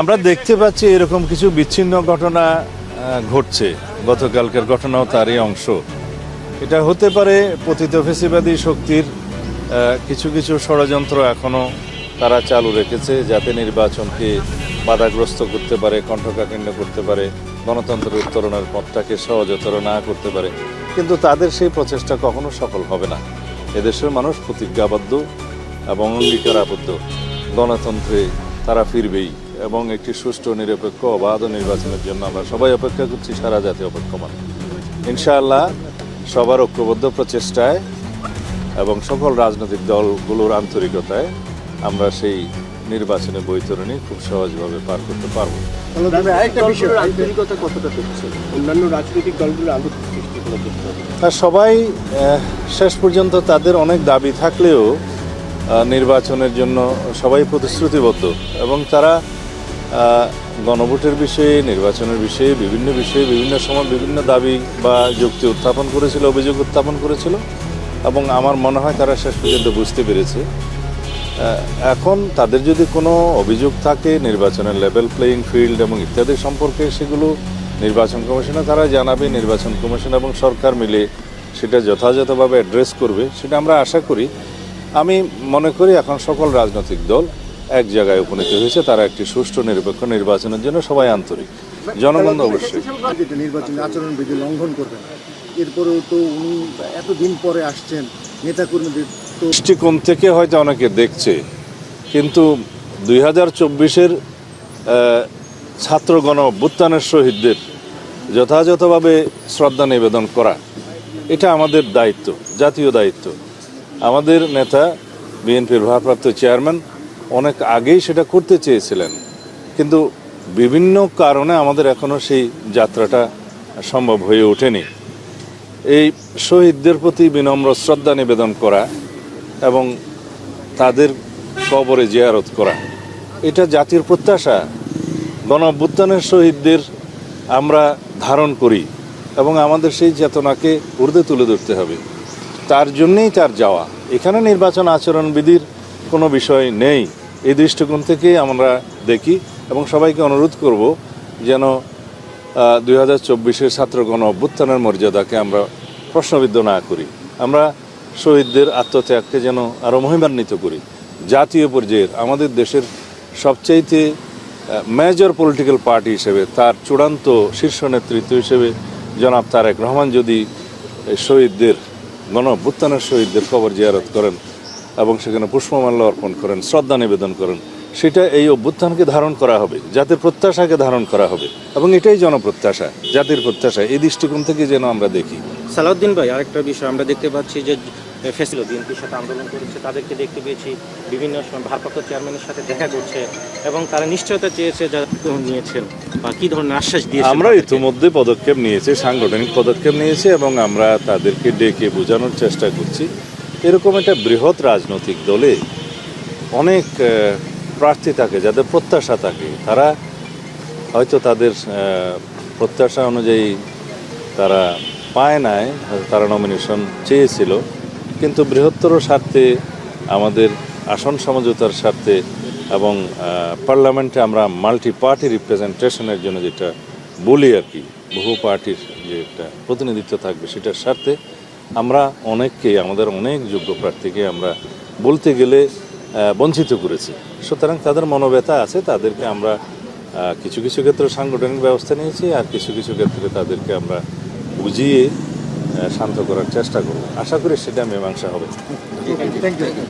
আমরা দেখতে পাচ্ছি এরকম কিছু বিচ্ছিন্ন ঘটনা ঘটছে। গতকালকের ঘটনাও তারই অংশ। এটা হতে পারে পতিত ফেসিবাদী শক্তির কিছু কিছু ষড়যন্ত্র এখনও তারা চালু রেখেছে যাতে নির্বাচনকে বাধাগ্রস্ত করতে পারে, কণ্ঠকাঠিন্য করতে পারে, গণতন্ত্রের উত্তরণের পথটাকে সহজতর না করতে পারে। কিন্তু তাদের সেই প্রচেষ্টা কখনো সফল হবে না। এদেশের মানুষ প্রতিজ্ঞাবদ্ধ এবং অঙ্গীকারাবদ্ধ। গণতন্ত্রে তারা ফিরবেই। এবং একটি সুষ্ঠু নিরপেক্ষ অবাধ নির্বাচনের জন্য আমরা সবাই অপেক্ষা করছি সারা জাতি অপেক্ষমান ইনশাআল্লাহ সবার ঐক্যবদ্ধ প্রচেষ্টায় এবং সকল রাজনৈতিক দলগুলোর আন্তরিকতায় আমরা সেই নির্বাচনে বৈতরণী খুব সহজভাবে পার করতে পারব। আর সবাই শেষ পর্যন্ত তাদের অনেক দাবি থাকলেও নির্বাচনের জন্য সবাই প্রতিশ্রুতিবদ্ধ এবং তারা গণভোটের বিষয়ে, নির্বাচনের বিষয়ে, বিভিন্ন বিষয়ে, বিভিন্ন সময় বিভিন্ন দাবি বা যুক্তি উত্থাপন করেছিল, অভিযোগ উত্থাপন করেছিল, এবং আমার মনে হয় তারা শেষ পর্যন্ত বুঝতে পেরেছে। এখন তাদের যদি কোনো অভিযোগ থাকে, নির্বাচনের লেভেল প্লেয়িং ফিল্ড এবং ইত্যাদি সম্পর্কে সেগুলো নির্বাচন কমিশনে তারা জানাবে, নির্বাচন কমিশন এবং সরকার মিলে সেটা যথাযথভাবে অ্যাড্রেস করবে, সেটা আমরা আশা করি। আমি মনে করি এখন সকল রাজনৈতিক দল এক জায়গায় উপনীত হয়েছে। তারা একটি সুষ্ঠু নিরপেক্ষ নির্বাচনের জন্য সবাই আন্তরিক। জনগণ অবশ্যই। যেটা নির্বাচনী আচরণ বিধি লঙ্ঘন করবে না। এরপরেও তো উনি এতদিন পরে আসছেন নেতাকর্মীদের দৃষ্টিকোণ থেকে হয়তো অনেকে দেখছে কিন্তু দুই হাজার চব্বিশের ছাত্র গণ অভ্যুত্থানের শহীদদের যথাযথভাবে শ্রদ্ধা নিবেদন করা এটা আমাদের দায়িত্ব জাতীয় দায়িত্ব। আমাদের নেতা বিএনপির ভারপ্রাপ্ত চেয়ারম্যান অনেক আগেই সেটা করতে চেয়েছিলেন। কিন্তু বিভিন্ন কারণে আমাদের এখনও সেই যাত্রাটা সম্ভব হয়ে ওঠেনি। এই শহীদদের প্রতি বিনম্র শ্রদ্ধা নিবেদন করা এবং তাদের কবরে জিয়ারত করা, এটা জাতির প্রত্যাশা। গণ শহীদদের আমরা ধারণ করি এবং আমাদের সেই চেতনাকে ঊর্ধ্বে তুলে ধরতে হবে। তার জন্যেই তার যাওয়া। এখানে নির্বাচন আচরণবিধির কোনো বিষয় নেই। এই দৃষ্টিকোণ থেকেই আমরা দেখি এবং সবাইকে অনুরোধ করব যেন দুই হাজার চব্বিশের ছাত্র গণ অভ্যুত্থানের মর্যাদাকে আমরা প্রশ্নবিদ্ধ না করি। আমরা শহীদদের আত্মত্যাগকে যেন আরও মহিমান্বিত করি। জাতীয় পর্যায়ের, আমাদের দেশের সবচাইতে মেজর পলিটিক্যাল পার্টি হিসেবে তার চূড়ান্ত শীর্ষ নেতৃত্ব হিসেবে জনাব তারেক রহমান যদি শহীদদের, গণ শহীদদের কবর জিয়ারত করেন এবং সেখানে পুষ্পমাল্য অর্পণ করেন শ্রদ্ধা নিবেদন করেন। সেটা এই অভ্যুত্থানকে ধারণ করা হবে জাতির প্রত্যাশাকে ধারণ করা হবে এবং এটাই জনপ্রত্যাশা জাতির প্রত্যাশা। এই দৃষ্টিকোণ থেকে যেন আমরা দেখি। সালাউদ্দিন ভাই আরেকটা বিষয় আমরা দেখতে পাচ্ছি যে ফেসিল বিএনপির সাথে আন্দোলন করেছে তাদেরকে দেখতে পেয়েছি বিভিন্ন সময় ভারপ্রাপ্ত চেয়ারম্যানের সাথে দেখা করছে এবং তারা নিশ্চয়তা চেয়েছে যা নিয়েছেন বা কি ধরনের আশ্বাস দিয়েছে আমরা ইতিমধ্যে পদক্ষেপ নিয়েছি সাংগঠনিক পদক্ষেপ নিয়েছি এবং আমরা তাদেরকে ডেকে বোঝানোর চেষ্টা করছি। এরকম একটা বৃহৎ রাজনৈতিক দলে অনেক প্রার্থী থাকে, যাদের প্রত্যাশা থাকে। তারা হয়তো তাদের প্রত্যাশা অনুযায়ী তারা পায় নাই তারা নমিনেশন চেয়েছিল। কিন্তু বৃহত্তর স্বার্থে আমাদের আসন সমঝোতার স্বার্থে এবং পার্লামেন্টে আমরা মাল্টি পার্টি রিপ্রেজেন্টেশনের জন্য যেটা বলি আর কি, বহু পার্টির যে একটা প্রতিনিধিত্ব থাকবে সেটার স্বার্থে আমরা অনেককে, আমাদের অনেক যোগ্য প্রার্থীকে আমরা বলতে গেলে বঞ্চিত করেছি। সুতরাং তাদের মনোব্যথা আছে, তাদেরকে আমরা কিছু কিছু ক্ষেত্রে সাংগঠনিক ব্যবস্থা নিয়েছি আর কিছু কিছু ক্ষেত্রে তাদেরকে আমরা বুঝিয়ে শান্ত করার চেষ্টা করব। আশা করি সেটা মীমাংসা হবে।